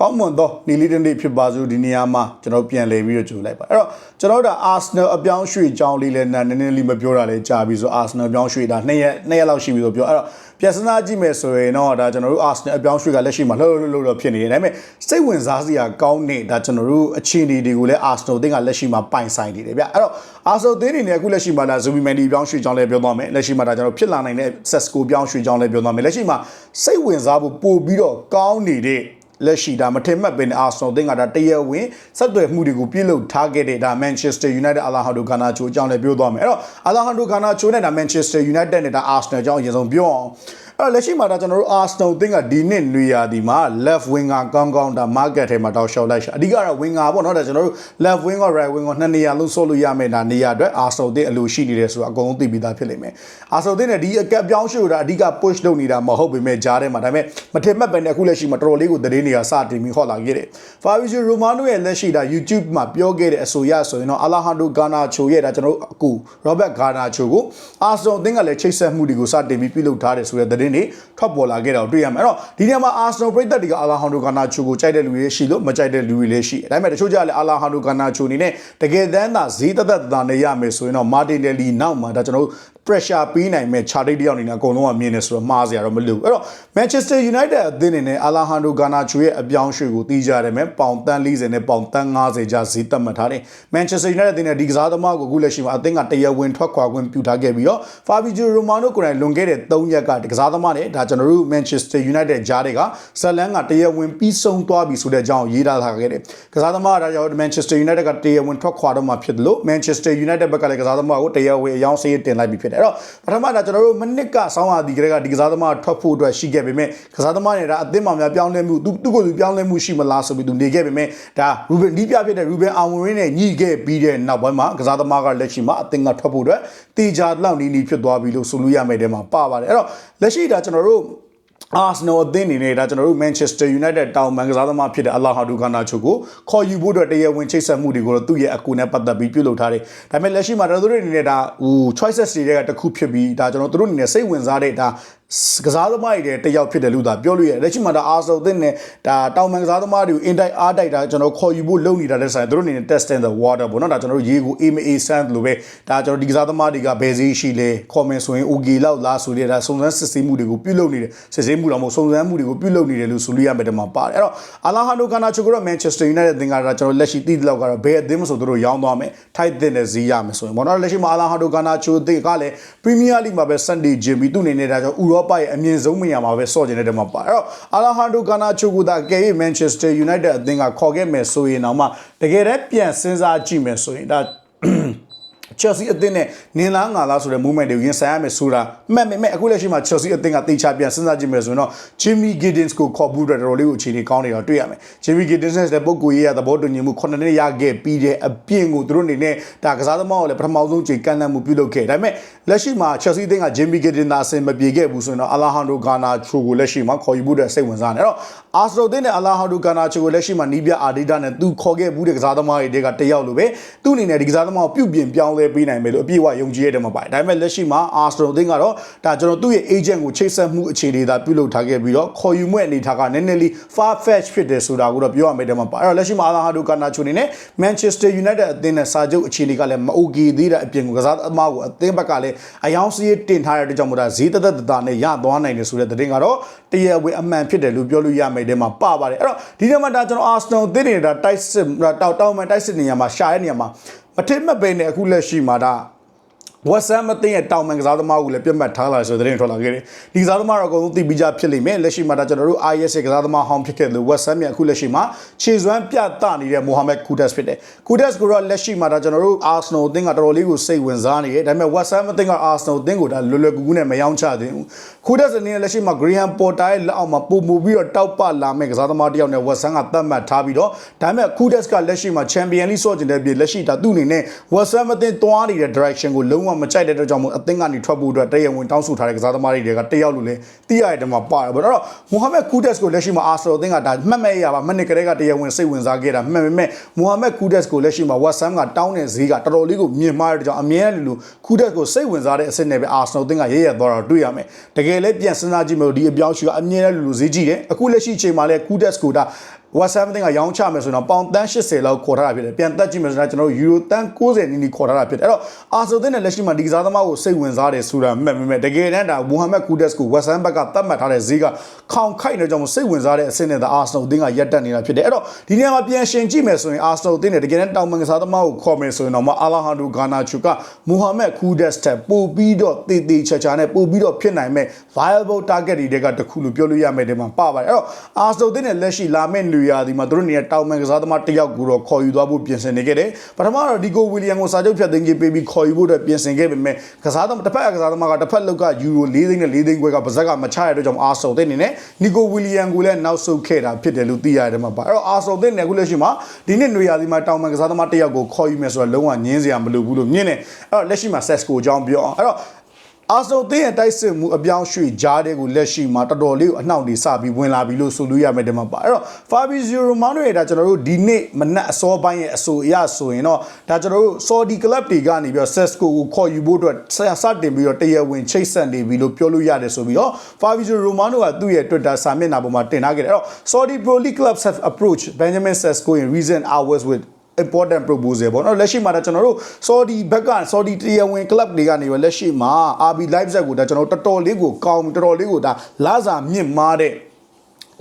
ကောင်းမွန်သောနီလီတနေ့ဖြစ်ပါစို့ဒီနေရာမှာကျွန်တော်ပြန်လည်ပြီးတော့ကြိုလိုက်ပါအဲ့တော့ကျွန်တော်တို့ Arsenal အပြောင်းရွှေ့ကြောင်းလေးလည်းနည်းနည်းလေးမပြောတာလည်းကြာပြီဆို Arsenal အပြောင်းရွှေ့တာ2ရက်2ရက်လောက်ရှိပြီဆိုပြောအဲ့တော့ပြန်စနာကြည့်မယ်ဆိုရင်တော့ဒါကျွန်တော်တို့ Arsenal အပြောင်းရွှေ့ကလက်ရှိမှာလှုပ်လှုပ်လှုပ်တော့ဖြစ်နေတယ်ဒါပေမဲ့စိတ်ဝင်စားစရာကောင်းနေဒါကျွန်တော်တို့အခြေအနေတွေကိုလည်း Arsenal တင်းကလက်ရှိမှာပိုင်ဆိုင်နေတယ်ဗျအဲ့တော့ Arsenal တင်းနေနဲ့အခုလက်ရှိမှာဒါ Zubimendi ပြောင်းရွှေ့ကြောင်းလည်းပြောသွားမယ်လက်ရှိမှာဒါကျွန်တော်ဖြစ်လာနိုင်တဲ့ Sesco ပြောင်းရွှေ့ကြောင်းလည်းပြောသွားမယ်လက်ရှိမှာစိတ်ဝင်စားဖို့ပို့ပြီးတော့ကောင်းနေတဲ့ လက်ရှိဒါမထင်မှတ်ပင်အာဆနယ်တင်းကဒါတရဝင်ဆက်သွယ်မှုတွေကိုပြုလုပ်ထားခဲ့တဲ့ဒါ Manchester United အလာဟန်ဒိုဂါနာချိုအကြောင်းလည်းပြောသွားမယ်အဲ့တော့အလာဟန်ဒိုဂါနာချိုနဲ့ဒါ Manchester United နဲ့ဒါ Arsenal အကြောင်းအရင်ဆုံးပြောအောင် အဲ့တော့လက်ရှိမှာဒါကျွန်တော်တို့ Arsenal တင်းကဒီနှစ်နွေရာသီမှာ left winger ကောင်းကောင်းဒါ market ထဲမှာတောက်လျှောက်လိုက်ရှာအဓိကတော့ winger ပေါ့နော်ဒါကျွန်တော်တို့ left wing က right wing ကနှစ်နေရာလုံးဆော့လို့ရမယ်ဒါနေရာအတွက် Arsenal တင်းအလိုရှိနေတယ်ဆိုတာအကုန်လုံးသိပြီးသားဖြစ်လိမ့်မယ် Arsenal တင်းနဲ့ဒီအကက်ပြောင်းရှိတာအဓိက push လုပ်နေတာမဟုတ်ပေမဲ့ကြားထဲမှာဒါပေမဲ့မထင်မှတ်ပဲနဲ့အခုလက်ရှိမှာတော်တော်လေးကိုသတင်းတွေကစတင်ပြီးဟောလာခဲ့တယ် Fabrizio Romano ရဲ့လက်ရှိဒါ YouTube မှာပြောခဲ့တဲ့အဆိုရဆိုရင်တော့ Alejandro Garnacho ရဲ့ဒါကျွန်တော်တို့အခု Robert Garnacho ကို Arsenal တင်းကလည်းချိတ်ဆက်မှုတွေကိုစတင်ပြီးပြုလုပ်ထားတယ်ဆိုတဲ့သတင်းတွေထွက်ပေါ်လာခဲ့တာကိုတွေ့ရမယ်အဲ့တော့ဒီနေရာမှာ Arsenal ပြည်သက်တွေက Alejandro Garnacho ကိုကြိုက်တဲ့လူတွေရှိလို့မကြိုက်တဲ့လူတွေလည်းရှိတယ်ဒါပေမဲ့တချို့ကြလည်း Alejandro Garnacho အနေနဲ့တကယ်တမ်းသာဈေးသက်သက်သာနေရမယ်ဆိုရင်တော့ Martinelli နောက်မှာဒါကျွန်တော်တို့ pressure ပေးနိုင်မဲ့ charity တယောက်အနေနဲ့အကုန်လုံးကမြင်နေဆိုတော့မှားစရာတော့မလိုဘူးအဲ့တော့ Manchester United အသင်းအနေနဲ့ Alejandro Garnacho ရဲ့အပြောင်းရွှေ့ကိုတီးကြတယ်မဲ့ပေါင်တန်း40နဲ့ပေါင်တန်း50ကြားဈေးသက်မှတ်ထားတယ် Manchester United အသင်းနဲ့ဒီကစားသမားကိုအခုလက်ရှိမှာအသင်းကတရားဝင်ထွက်ခွာခွင့်ပြုထားခဲ့ပြီးတော့ Fabrizio Romano ကိုယ်တိုင်လွန်ခဲ့တဲ့3ရက်ကဒီကစားသမားနဲ့ဒါကျွန်တော်တို့ Manchester United ကြားတွေကဇလန်ကတရားဝင်ပြီးဆုံးသွားပြီဆိုတဲ့အကြောင်းရေးထားထားခဲ့တယ်ကစားသမားကဒါကြောင့် Manchester United ကတရားဝင်ထွက်ခွာတော့မှဖြစ်တယ်လို့ Manchester United ဘက်ကလည်းကစားသမားကိုတရားဝင်အယောင်းစရေးတင်လိုက်ပြီဖြစ်တယ်အဲ့တော့ပထမကကျွန်တော်တို့မနစ်ကဆောင်းရသည်ကလေးကဒီကစားသမားထွက်ဖို့အတွက်ရှိခဲ့ပေမဲ့ကစားသမားနဲ့ဒါအသင်းမှာများပြောင်းလဲမှုသူသူ့ကိုယ်သူပြောင်းလဲမှုရှိမလားဆိုပြီးသူနေခဲ့ပေမဲ့ဒါရူဘန်ဒီပြဖြစ်တဲ့ရူဘန်အောင်ဝင်နဲ့ညှိခဲ့ပြီးတဲ့နောက်ပိုင်းမှာကစားသမားကလက်ရှိမှာအသင်းကထွက်ဖို့အတွက်တေချာလောက်နီးနီးဖြစ်သွားပြီလို့ဆိုလို့ရမယ်တဲ့မှာပါပါတယ်အဲ့တော့လက်ရှိဒါကျွန်တော်တို့ Arsenal အသင်းအနေနဲ့ဒါကျွန်တော်တို့ Manchester United တောင်ပန်ကစားသမားဖြစ်တဲ့ Allah Hadu Kana ချိုကိုခေါ်ယူဖို့အတွက်တရားဝင်ချိတ်ဆက်မှုတွေကိုတော့သူ့ရဲ့အကူနဲ့ပတ်သက်ပြီးပြုလုပ်ထားတယ်။ဒါပေမဲ့လက်ရှိမှာတို့တွေအနေနဲ့ဒါဟို choices တွေကတစ်ခုဖြစ်ပြီးဒါကျွန်တော်တို့အနေနဲ့စိတ်ဝင်စားတဲ့ဒါ ကစားသမားတွေတယောက်ဖြစ်တယ်လို့သာပြောလို့ရတယ်လက်ရှိမှာဒါအာဆယ်အသင်းနဲ့ဒါတောင်ပန်ကစားသမားတွေကို in tight အားတိုက်တာကျွန်တော်ခေါ်ယူဖို့လုပ်နေတာတဲ့ဆိုင်တို့အနေနဲ့ test in the water ပေါ့နော်ဒါကျွန်တော်ရေကိုအေးမအေးစမ်းလို့ပဲဒါကျွန်တော်ဒီကစားသမားတွေကဘယ်စီရှိလဲ comment ဆိုရင် okay လောက်လားဆိုတဲ့ဒါစုံစမ်းစစ်ဆေးမှုတွေကိုပြုလုပ်နေတယ်စစ်ဆေးမှုတော့မဟုတ်စုံစမ်းမှုတွေကိုပြုလုပ်နေတယ်လို့ဆိုလို့ရမယ်တမှာပါတယ်အဲ့တော့အာလာဟန်ဒိုကာနာချိုကတော့ Manchester United အသင်းကတော့ကျွန်တော်လက်ရှိတည်တဲ့လောက်ကတော့ဘယ်အသင်းမဆိုတို့ရောင်းသွားမယ်ထိုက်တဲ့နဲ့ဈေးရမယ်ဆိုရင်ပေါ့နော်လက်ရှိမှာအာလာဟန်ဒိုကာနာချိုအသင်းကလည်း Premier League မှာပဲ Sunday ဂျင်ပြီးသူ့အနေနဲ့ဒါကြောင့်ဥရောပရဲ့အမြင့်ဆုံးမရမှာပဲစော့ကျင်တဲ့တမှာပါအဲ့တော့အာလာဟန်ဒိုကာနာချိုကဒါကဲ Manchester United အသင်းကခေါ်ခဲ့မယ်ဆိုရင်တော့မှတကယ်တမ်းပြန်စဉ်းစားကြည့်မယ်ဆိုရင်ဒါ Chelsea အသင်းနဲ့နင်လားငါလားဆိုတဲ့ movement တွေကိုရင်ဆိုင်ရမယ်ဆိုတာမှတ်မယ်မဲ့အခုလက်ရှိမှာ Chelsea အသင်းကတေချာပြန်စဉ်းစားကြည့်မယ်ဆိုရင်တော့ Jimmy Giddens ကိုခေါ်ဖို့အတွက်တော်တော်လေးကိုအခြေအနေကောင်းနေတာတွေ့ရမယ် Jimmy Giddens နဲ့ပုဂ္ဂိုလ်ရေးရသဘောတူညီမှု9နှစ်ရခဲ့ပြီးတဲ့အပြင်ကိုသူတို့အနေနဲ့ဒါကစားသမားကိုလည်းပထမဆုံးချိန်ကန်လန့်မှုပြုလုပ်ခဲ့ဒါပေမဲ့လက်ရှိမှာ Chelsea အသင်းက Jimmy Giddens သာအဆင်မပြေခဲ့ဘူးဆိုရင်တော့ Alejandro Garnacho ကိုလက်ရှိမှာခေါ်ယူဖို့အတွက်စိတ်ဝင်စားနေအဲ့တော့ Arsenal အသင်းနဲ့ Alejandro Garnacho ကိုလက်ရှိမှာနီးပြ Adidas နဲ့သူခေါ်ခဲ့ဘူးတဲ့ကစားသမားတွေကတယောက်လိုပဲသူ့အနေနဲ့ဒီကစားသမားကိုပြုပြင်ပြောင်းလဲပေးနိုင်မယ်လို့အပြည့်အဝယုံကြည်ရတယ်မှာပါတယ်ဒါပေမဲ့လက်ရှိမှာ Arsenal အသင်းကတော့ဒါကျွန်တော်သူ့ရဲ့ agent ကိုချိတ်ဆက်မှုအခြေအနေသာပြုလုပ်ထားခဲ့ပြီးတော့ခေါ်ယူမှုအနေထားကနည်းနည်းလေး far fetch ဖြစ်တယ်ဆိုတာကိုတော့ပြောရမယ်တဲ့မှာပါအဲ့တော့လက်ရှိမှာ Alejandro Garnacho အနေနဲ့ Manchester United အသင်းနဲ့စာချုပ်အခြေအနေကလည်းမအိုကေသေးတဲ့အပြင်ကိုကစားသမားကိုအသင်းဘက်ကလည်းအယောင်စည်းတင်ထားတဲ့အတွက်ကြောင့်မို့ဒါဈေးသက်သက်တာနဲ့ရသွားနိုင်တယ်ဆိုတဲ့သတင်းကတော့တရားဝင်အမှန်ဖြစ်တယ်လို့ပြောလို့ရမယ်တဲ့မှာပါပါတယ်အဲ့တော့ဒီနေ့မှာဒါကျွန်တော် Arsenal အသင်းနေတာတိုက်စစ်တောက်တောက်မှတိုက်စစ်နေရာမှာရှာတဲ့နေရာမှာမထစ်မပိန်နဲ့အခုလက်ရှိမှာဒါ ဝက်ဆမ်မသိရဲ့တောင်မန်ကစားသမားကိုလည်းပြတ်မှတ်ထားလာဆိုတဲ့သတင်းထွက်လာခဲ့တယ်။ဒီကစားသမားတော့အကုန်လုံးသိပြီးကြဖြစ်လိမ့်မယ်။လက်ရှိမှာဒါကျွန်တော်တို့ IS ရဲ့ကစားသမားဟောင်းဖြစ်ခဲ့လို့ဝက်ဆမ်ရဲ့အခုလက်ရှိမှာခြေစွမ်းပြတ်တနေတဲ့မိုဟာမက်ကူဒက်စ်ဖြစ်တယ်။ကူဒက်စ်ကိုတော့လက်ရှိမှာဒါကျွန်တော်တို့ Arsenal အသင်းကတော်တော်လေးကိုစိတ်ဝင်စားနေတယ်။ဒါပေမဲ့ဝက်ဆမ်အသင်းက Arsenal အသင်းကိုဒါလွယ်လွယ်ကူကူနဲ့မယောင်းချသေးဘူး။ခုတက်စနေလက်ရှိမှာ Graham Potter ရဲ့လက်အောက်မှာပုံမူပြီးတော့တောက်ပလာမဲ့ကစားသမားတစ်ယောက်နဲ့ West Ham ကသတ်မှတ်ထားပြီးတော့ဒါပေမဲ့ခုတက်ကလက်ရှိမှာ Champion League ဆော့ကျင်တဲ့ပြည်လက်ရှိဒါသူ့အနေနဲ့ West Ham အသင်းသွားနေတဲ့ direction ကိုလုံးဝမှမကြိုက်တဲ့အတွက်ကြောင့်မို့အသင်းကနေထွက်ဖို့အတွက်တရားဝင်တောင်းဆိုထားတဲ့ကစားသမားတွေကတယောက်လိုလဲတိရတဲ့မှာပါတယ်ဗောနော်အဲ့တော့မိုဟာမက်ကူဒက်စ်ကိုလက်ရှိမှာအာဆယ်နယ်အသင်းကဒါမှတ်မဲ့ရပါမှတ်နေကြတဲ့ကတရားဝင်စိတ်ဝင်စားခဲ့တာမှတ်မဲ့မိုဟာမက်ကူဒက်စ်ကိုလက်ရှိမှာဝက်ဆမ်ကတောင်းတဲ့ဈေးကတော်တော်လေးကိုမြင့်မားတဲ့ကြောင့်အမြဲတမ်းလူကူဒက်စ်ကိုစိတ်ဝင်စားတဲ့အဆင့်နဲ့ပဲအာဆယ်နယ်အသင်းကရရသွားတာတွေ့ရမယ်တကယ်လည်းပြန်စဉ်းစားကြည့်မယ်လို့ဒီအပြောင်းရှိကအမြဲတမ်းလူလူဈေးကြီးတယ်အခုလက်ရှိအချိန်မှာလဲကူဒက်စ်ကိုဒါ 170ကရောင်းချမယ်ဆိုတော့ပေါင်တန်း80လောက်ခေါ်ထားတာဖြစ်တယ်ပြန်တက်ကြည့်မယ်ဆိုတော့ကျွန်တော်တို့ယူရိုတန်း90နီးနီးခေါ်ထားတာဖြစ်တယ်အဲ့တော့အာဆိုသင်းနဲ့လက်ရှိမှာဒီကစားသမားကိုစိတ်ဝင်စားတယ်ဆိုတာမှတ်မိမယ်တကယ်တမ်းဒါမိုဟာမက်ကူဒက်စ်ကိုဝက်ဆန်ဘက်ကသတ်မှတ်ထားတဲ့ဈေးကခေါင်ခိုက်နေကြအောင်စိတ်ဝင်စားတဲ့အဆင့်နဲ့ဒါအာဆနိုသင်းကရပ်တက်နေတာဖြစ်တယ်အဲ့တော့ဒီနေရာမှာပြန်ရှင်ကြည့်မယ်ဆိုရင်အာဆနိုသင်းနဲ့တကယ်တမ်းတောင်ပန်ကစားသမားကိုခေါ်မယ်ဆိုရင်တော့မအာလာဟန်ဒူဂါနာချူကမိုဟာမက်ကူဒက်စ်ထက်ပိုပြီးတော့တေးသေးချာချာနဲ့ပိုပြီးတော့ဖြစ်နိုင်မဲ့ viable target တွေကတခုလို့ပြောလို့ရမယ်ဒီမှာပါပါတယ်အဲ့တော့အာဆနိုသင်းနဲ့လက်ရှိလာမယ့်လူရာဒီမှာသူတို့နေတောင်ပန်ကစားသမားတစ်ယောက်ကိုတော့ခေါ်ယူသွားဖို့ပြင်ဆင်နေခဲ့တယ်ပထမတော့ဒီကိုဝီလီယံကိုစာချုပ်ဖြတ်သိမ်းခြင်းပေးပြီးခေါ်ယူဖို့အတွက်ပြင်ဆင်ခဲ့ပေမဲ့ကစားသမားတစ်ဖက်ကစားသမားကတစ်ဖက်လောက်ကယူရို၄သိန်းနဲ့၄သိန်းခွဲကပါဇက်ကမချရတဲ့ကြောင့်အာဆယ်တင်နေနဲ့နီကိုဝီလီယံကိုလည်းနောက်ဆုတ်ခဲ့တာဖြစ်တယ်လို့သိရတယ်မှာပါအဲ့တော့အာဆယ်တင်နေအခုလက်ရှိမှာဒီနှစ်နွေရာသီမှာတောင်ပန်ကစားသမားတစ်ယောက်ကိုခေါ်ယူမယ်ဆိုတော့လုံးဝငင်းစရာမလိုဘူးလို့မြင်တယ်အဲ့တော့လက်ရှိမှာဆက်စကိုအကြောင်းပြောအောင်အဲ့တော့ အာဆယ်တင်းရဲ့တိုက်စစ်မှုအပြောင်းရွှေ့ကြားတဲ့ကိုလက်ရှိမှာတော်တော်လေးကိုအနှောင့်တွေစပြီးဝင်လာပြီလို့ဆိုလို့ရမယ်ဒီမှာပါအဲ့တော့ Fabrizio Romano ရဲ့ဒါကျွန်တော်တို့ဒီနေ့မနက်အစောပိုင်းရဲ့အဆိုအရဆိုရင်တော့ဒါကျွန်တော်တို့ Saudi Club တွေကနေပြီးတော့ Sesco ကိုခေါ်ယူဖို့အတွက်စစတင်ပြီးတော့တရားဝင်ချိတ်ဆက်နေပြီလို့ပြောလို့ရတယ်ဆိုပြီးတော့ Fabrizio Romano ကသူ့ရဲ့ Twitter စာမျက်နှာပေါ်မှာတင်ထားခဲ့တယ်အဲ့တော့ Saudi Pro League clubs have approached Benjamin Sesco in recent hours with important proposal ပေါ့နော်လက်ရှိမှာဒါကျွန်တော်တို့ Saudi ဘက်က Saudi တရားဝင် club တွေကနေပဲလက်ရှိမှာ RB Leipzig ကိုဒါကျွန်တော်တော်တော်လေးကိုကောင်းတော်တော်လေးကိုဒါလာစာမြင့်မားတဲ့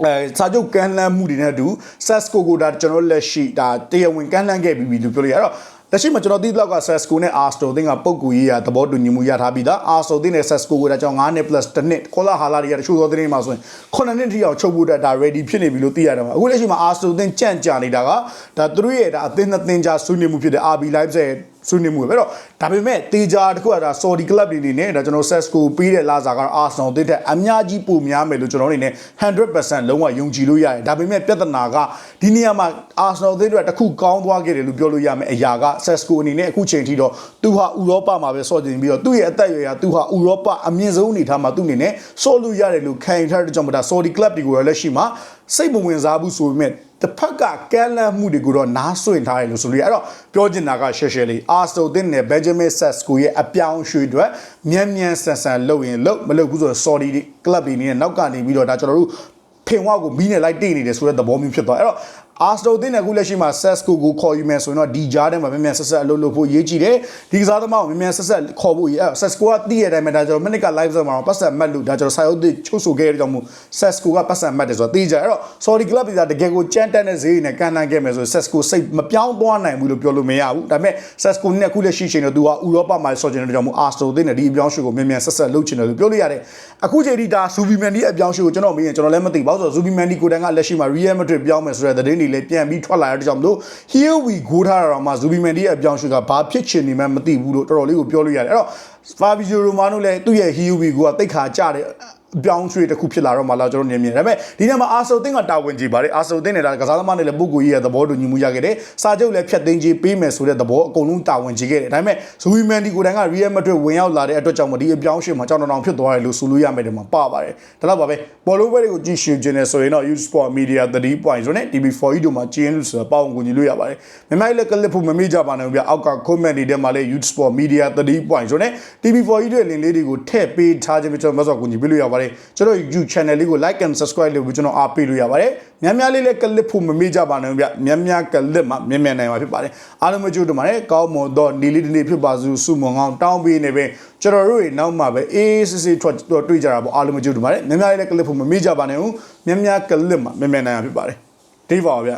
အဲစာချုပ်ကမ်းလှမ်းမှုတွေနဲ့အတူ Sasco ကိုဒါကျွန်တော်လက်ရှိဒါတရားဝင်ကမ်းလှမ်းခဲ့ပြီးပြီလို့ပြောလို့ရတော့ လက်ရှိမှာကျွန်တော်သိတဲ့လောက်က Sasco နဲ့ Arsenal တင်ကပုံကူရေးရသဘောတူညီမှုရထားပြီးသား Arsenal တင်နဲ့ Sasco ကိုဒါကျွန်တော်9နှစ် plus 1နှစ်ခေါ်လာဟာလာတွေကတချို့သောသတင်းမှာဆိုရင်9နှစ်ထိအောင်ချုပ်ဖို့အတွက်ဒါ ready ဖြစ်နေပြီလို့သိရတယ်မှာအခုလက်ရှိမှာ Arsenal တင်ကြန့်ကြာနေတာကဒါသူတို့ရဲ့ဒါအသင်းနှစ်သင်းကြားဆွေးနွေးမှုဖြစ်တဲ့ RB Leipzig ဆွေးနွေးမှုပဲအဲ့တော့ဒါပေမဲ့တေချာတခုကဒါ Saudi club တွေအနေနဲ့ဒါကျွန်တော် Sesco ပေးတဲ့လာစာကတော့ Arsenal အသင်းထက်အများကြီးပိုများမယ်လို့ကျွန်တော်အနေနဲ့100%လုံးဝယုံကြည်လို့ရတယ်ဒါပေမဲ့ပြဿနာကဒီနေရာမှာ Arsenal အသင်းတွေတခုကောင်းသွားခဲ့တယ်လို့ပြောလို့ရမယ်အရာက Sesco အနေနဲ့အခုချိန်ထိတော့သူဟာဥရောပမှာပဲဆော့ကျင်ပြီးတော့သူ့ရဲ့အသက်အရွယ်ကသူဟာဥရောပအမြင့်ဆုံးအနေထားမှာသူ့အနေနဲ့ဆော့လို့ရတယ်လို့ခံယူထားတဲ့ကြောင့်မဒါ Saudi club တွေကိုလည်းလက်ရှိမှာစိတ်မဝင်စားဘူးဆိုပေမဲ့ တစ်ဖက်ကကဲလန့်မှုတွေကိုတော့နားဆွင့်ထားတယ်လို့ဆိုလို့ရအဲ့တော့ပြောချင်တာကရှယ်ရှယ်လေးအာစတိုတင်နဲ့ဘယ်ဂျမင်ဆက်စကိုရဲ့အပြောင်းရွှေ့အတွက်မြန်မြန်ဆန်ဆန်လုပ်ရင်လုပ်မလုပ်ဘူးဆိုတော့ sorry ကလပ်တွေနေနဲ့နောက်ကနေပြီးတော့ဒါကျွန်တော်တို့ဖင်ဝါကိုမီးနဲ့လိုက်တိတ်နေတယ်ဆိုတဲ့သဘောမျိုးဖြစ်သွားအဲ့တော့ အာစတိုတင်နဲ့အခုလက်ရှိမှာ Sesco ကိုခေါ်ယူမယ်ဆိုရင်တော့ဒီကြားထဲမှာမြန်မြန်ဆက်ဆက်အလုပ်လုပ်ဖို့ရေးကြည့်တယ်ဒီကစားသမားကိုမြန်မြန်ဆက်ဆက်ခေါ်ဖို့ရေးအဲ့ Sesco ကတည့်ရတဲ့အတိုင်းပဲဒါကျွန်တော်မိနစ်က live ဆက်မှာပတ်ဆက်မှတ်လို့ဒါကျွန်တော်စာရုပ်တွေချုပ်ဆိုခဲ့တဲ့ကြောင့်မို့ Sesco ကပတ်ဆက်မှတ်တယ်ဆိုတော့တည်ကြအဲ့တော့ sorry club တွေကတကယ်ကိုကြမ်းတမ်းတဲ့ဈေးနဲ့ကန်တန်းခဲ့မယ်ဆိုရင် Sesco စိတ်မပြောင်းသွားနိုင်ဘူးလို့ပြောလို့မရဘူးဒါပေမဲ့ Sesco နဲ့အခုလက်ရှိချိန်တော့သူကဥရောပမှာဆော့ချင်တဲ့ကြောင့်မို့ Arsenal တွေနဲ့ဒီအပြောင်းရွှေ့ကိုမြန်မြန်ဆက်ဆက်လုပ်ချင်တယ်လို့ပြောလို့ရတယ်အခုချိန်ထိဒါ Zubimendi အပြောင်းရွှေ့ကိုကျွန်တော်မေးရင်ကျွန်တော်လည်းမသိပါဘူးဆိုတော့ Zubimendi ကိုတန်းကလက်ရှိမှာ Real Madrid ပြောင်းမယ်ဆိုတဲ့သတင်းတွေလည်းပြန်ပြီးထွက်လာတဲ့ကြောင့်မလို့ here we go ထားတာတော့မှ Zubimendi ရဲ့အပြောင်းရွှေ့ကဘာဖြစ်ချင်နေမှမသိဘူးလို့တော်တော်လေးကိုပြောလို့ရတယ်အဲ့တော့ Fabio Romano လည်းသူ့ရဲ့ here we go ကတိတ်ခါကြတယ်အ ပြောင်းရွှေ့တစ်ခုဖြစ်လာတော့မှလာကျွန်တော်မြင်မြင်ဒါပေမဲ့ဒီနေ့မှာအာဆယ်တင်းကတာဝန်ကြီးပါတယ်အာဆယ်တင်းနေတာကစားသမားတွေလည်းပုဂ္ဂိုလ်ကြီးရဲ့သဘောတူညီမှုရခဲ့တယ်စာချုပ်လည်းဖြတ်သိမ်းခြင်းပေးမယ်ဆိုတဲ့သဘောအကုန်လုံးတာဝန်ကြီးခဲ့တယ်ဒါပေမဲ့ဇူဝီမန်ဒီကိုတန်းက Real Madrid ဝင်ရောက်လာတဲ့အတွက်ကြောင့်မဒီအပြောင်းရွှေ့မှာကြောင်တောင်ဖြစ်သွားတယ်လို့ဆိုလို့ရမယ်ဒီမှာပါပါတယ်ဒါတော့ပါပဲဘောလုံးပွဲတွေကိုကြည့်ရှုခြင်းနဲ့ဆိုရင်တော့ Youth Sport Media 3 point ဆိုနဲ့ TV4 တို့မှာကျင်းလို့ဆိုတာပေါအောင်ကူညီလို့ရပါတယ်မြန်မာလည်းကလစ်ဖို့မမေ့ကြပါနဲ့ဗျအောက်က comment တွေထဲမှာလည်း Youth Sport Media 3 point ဆိုနဲ့ TV4 တို့ရဲ့လင်လေးတွေကိုထည့်ပေးထားခြင်းပဲကျွန်တော်မဆော့ကူညီပေးလို့ရပါတယ်ကျွန်တော် YouTube channel လေးကို like and subscribe လုပ်ပြီးကျွန်တော်အားပေးလို့ရပါတယ်များများလေးလည်းကလစ်ဖို့မမေ့ကြပါနဲ့ဗျများများကလစ်မှာမြန်မြန်နိုင်မှာဖြစ်ပါတယ်အားလုံးမကြိုးတမှာလည်းကောင်းမွန်တော့ဒီလေးဒီနေ့ဖြစ်ပါစုစုမွန်ကောင်းတောင်းပေးနေပဲကျွန်တော်တို့တွေနောက်မှာပဲအေးစစ်စစ်ထွက်တွေ့ကြတာပေါ့အားလုံးမကြိုးတမှာလည်းများများလေးလည်းကလစ်ဖို့မမေ့ကြပါနဲ့ဦးများများကလစ်မှာမြန်မြန်နိုင်မှာဖြစ်ပါတယ်ဒီပါဗျ